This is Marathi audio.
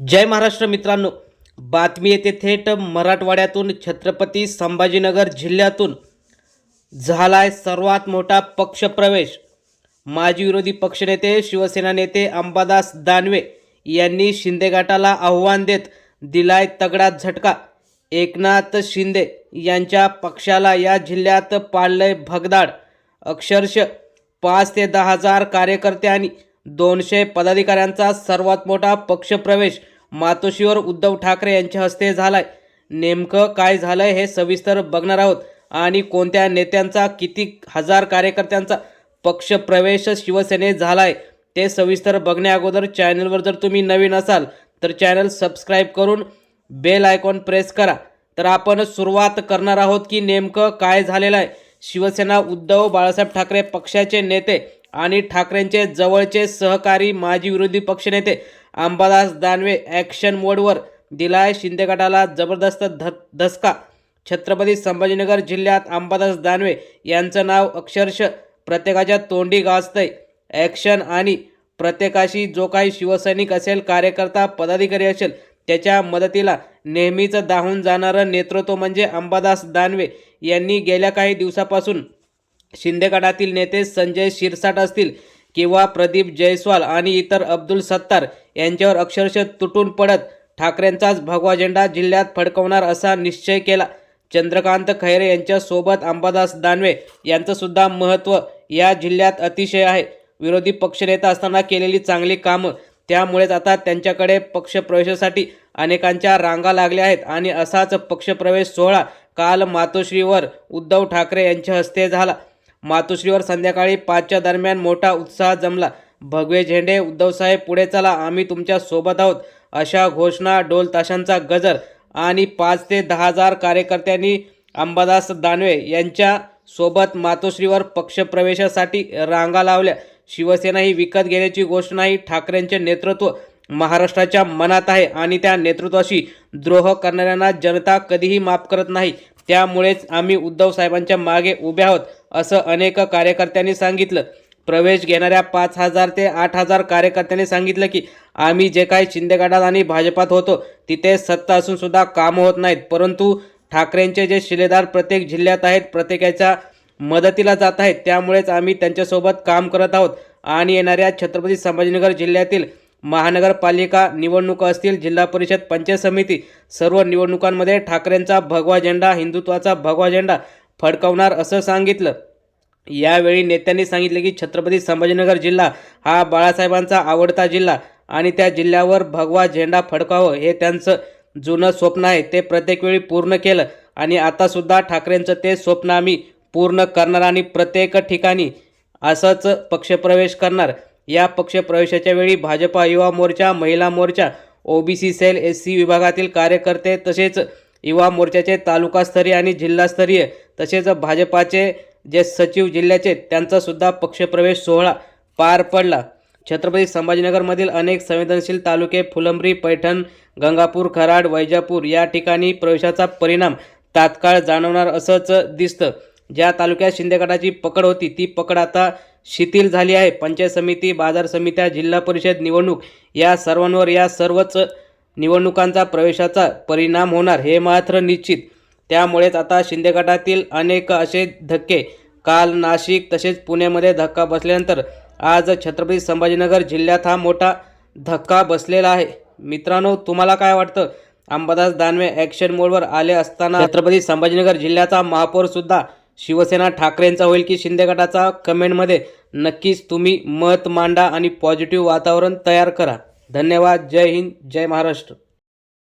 जय महाराष्ट्र मित्रांनो बातमी येते थेट मराठवाड्यातून छत्रपती संभाजीनगर जिल्ह्यातून. झालाय सर्वात मोठा पक्षप्रवेश. माजी विरोधी पक्षनेते शिवसेना नेते अंबादास दानवे यांनी शिंदे गटाला आव्हान देत दिलाय तगडा झटका. एकनाथ शिंदे यांच्या पक्षाला या जिल्ह्यात पाळलंय भगदाड. अक्षरश पाच ते दहा हजार कार्यकर्ते आणि दोनशे पदाधिकाऱ्यांचा सर्वात मोठा पक्षप्रवेश मातोश्रीवर उद्धव ठाकरे यांच्या हस्ते झालाय. नेमकं काय झालंय हे सविस्तर बघणार आहोत. आणि कोणत्या नेत्यांचा किती हजार कार्यकर्त्यांचा पक्षप्रवेश शिवसेनेत झालाय ते सविस्तर बघण्या अगोदर चॅनलवर जर तुम्ही नवीन असाल तर चॅनल सबस्क्राईब करून बेल आयकॉन प्रेस करा. तर आपण सुरुवात करणार आहोत की नेमकं काय झालेलं आहे. शिवसेना उद्धव बाळासाहेब ठाकरे पक्षाचे नेते आणि ठाकरेंचे जवळचे सहकारी माजी विरोधी पक्षनेते अंबादास दानवे ॲक्शन मोडवर दिलाय. शिंदे गटाला जबरदस्त ध धसका. छत्रपती संभाजीनगर जिल्ह्यात अंबादास दानवे यांचं नाव अक्षरश प्रत्येकाच्या तोंडी गाजतंय. ॲक्शन आणि प्रत्येकाशी जो काही शिवसैनिक असेल कार्यकर्ता पदाधिकारी असेल त्याच्या मदतीला नेहमीच दाहून जाणारं नेतृत्व म्हणजे अंबादास दानवे यांनी गेल्या काही दिवसापासून शिंदे गटातील नेते संजय शिरसाट असतील किंवा प्रदीप जयस्वाल आणि इतर अब्दुल सत्तार यांच्यावर अक्षरशः तुटून पडत ठाकरेंचाच भगवा झेंडा जिल्ह्यात फडकवणार असा निश्चय केला. चंद्रकांत खैरे यांच्यासोबत अंबादास दानवे यांचंसुद्धा महत्त्व या जिल्ह्यात अतिशय आहे. विरोधी पक्षनेता असताना केलेली चांगली कामं त्यामुळेच आता त्यांच्याकडे पक्षप्रवेशासाठी अनेकांच्या रांगा लागल्या आहेत आणि असाच पक्षप्रवेश सोहळा काल मातोश्रीवर उद्धव ठाकरे यांच्या हस्ते झाला. मातोश्रीवर संध्याकाळी पाचच्या दरम्यान मोठा उत्साह जमला. भगवे झेंडे उद्धवसाहेब पुढे चला आम्ही तुमच्यासोबत आहोत. अशा घोषणा ढोल ताशांचा गजर आणि पाच ते दहा हजार कार्यकर्त्यांनी अंबादास दानवे यांच्या सोबत मातोश्रीवर पक्षप्रवेशासाठी रांगा लावल्या. शिवसेना ही विकत घेण्याची घोषणाही ठाकरेंचे नेतृत्व महाराष्ट्राच्या मनात आहे आणि त्या नेतृत्वाशी द्रोह करणाऱ्यांना जनता कधीही माफ करत नाही. त्यामुळेच आम्ही उद्धव साहेबांच्या मागे उभे आहोत असं अनेक कार्यकर्त्यांनी सांगितलं. प्रवेश घेणाऱ्या पाच हजार ते आठ हजार कार्यकर्त्यांनी सांगितलं की आम्ही जे काही शिंदेगडात आणि भाजपात होतो तिथे सत्ता असूनसुद्धा कामं होत नाहीत. परंतु ठाकरेंचे जे शिलेदार प्रत्येक जिल्ह्यात आहेत प्रत्येकाच्या मदतीला जात आहेत त्यामुळेच आम्ही त्यांच्यासोबत काम करत आहोत. आणि येणाऱ्या छत्रपती संभाजीनगर जिल्ह्यातील महानगरपालिका निवडणुका असतील जिल्हा परिषद पंचायत समिती सर्व निवडणुकांमध्ये ठाकरेंचा भगवा झेंडा हिंदुत्वाचा भगवा झेंडा फडकवणार असं सांगितलं. यावेळी नेत्यांनी सांगितले की छत्रपती संभाजीनगर जिल्हा हा बाळासाहेबांचा आवडता जिल्हा आणि त्या जिल्ह्यावर भगवा झेंडा फडकावं हे त्यांचं जुनं स्वप्न आहे. ते प्रत्येक वेळी पूर्ण केलं आणि आतासुद्धा ठाकरेंचं ते स्वप्न आम्ही पूर्ण करणार आणि प्रत्येक ठिकाणी असंच पक्षप्रवेश करणार. या पक्षप्रवेशाच्या वेळी भाजपा युवा मोर्चा महिला मोर्चा ओबीसी सेल एस सी विभागातील कार्यकर्ते तसेच युवा मोर्चाचे तालुकास्तरीय आणि जिल्हास्तरीय तसेच भाजपाचे जे सचिव जिल्ह्याचे त्यांचासुद्धा पक्षप्रवेश सोहळा पार पडला. छत्रपती संभाजीनगरमधील अनेक संवेदनशील तालुके फुलंब्री पैठण गंगापूर खराड वैजापूर या ठिकाणी प्रवेशाचा परिणाम तात्काळ जाणवणार असंच दिसतं. ज्या तालुक्यात शिंदे गटाची पकड होती ती पकड आता शिथिल झाली आहे. पंचायत समिती बाजार समित्या जिल्हा परिषद निवडणूक या सर्वांवर या सर्वच निवडणुकांचा प्रवेशाचा परिणाम होणार हे मात्र निश्चित. त्यामुळेच आता शिंदे गटातील अनेक असे धक्के काल नाशिक तसेच पुण्यामध्ये धक्का बसल्यानंतर आज छत्रपती संभाजीनगर जिल्ह्यात हा मोठा धक्का बसलेला आहे. मित्रांनो तुम्हाला काय वाटतं? अंबादास दानवे ॲक्शन मोडवर आले असताना छत्रपती संभाजीनगर जिल्ह्याचा महापौरसुद्धा शिवसेना ठाकरेंचा होईल की शिंदे गटाचा? कमेंटमध्ये नक्कीच तुम्ही मत मांडा आणि पॉझिटिव्ह वातावरण तयार करा. धन्यवाद. जय हिंद. जय महाराष्ट्र.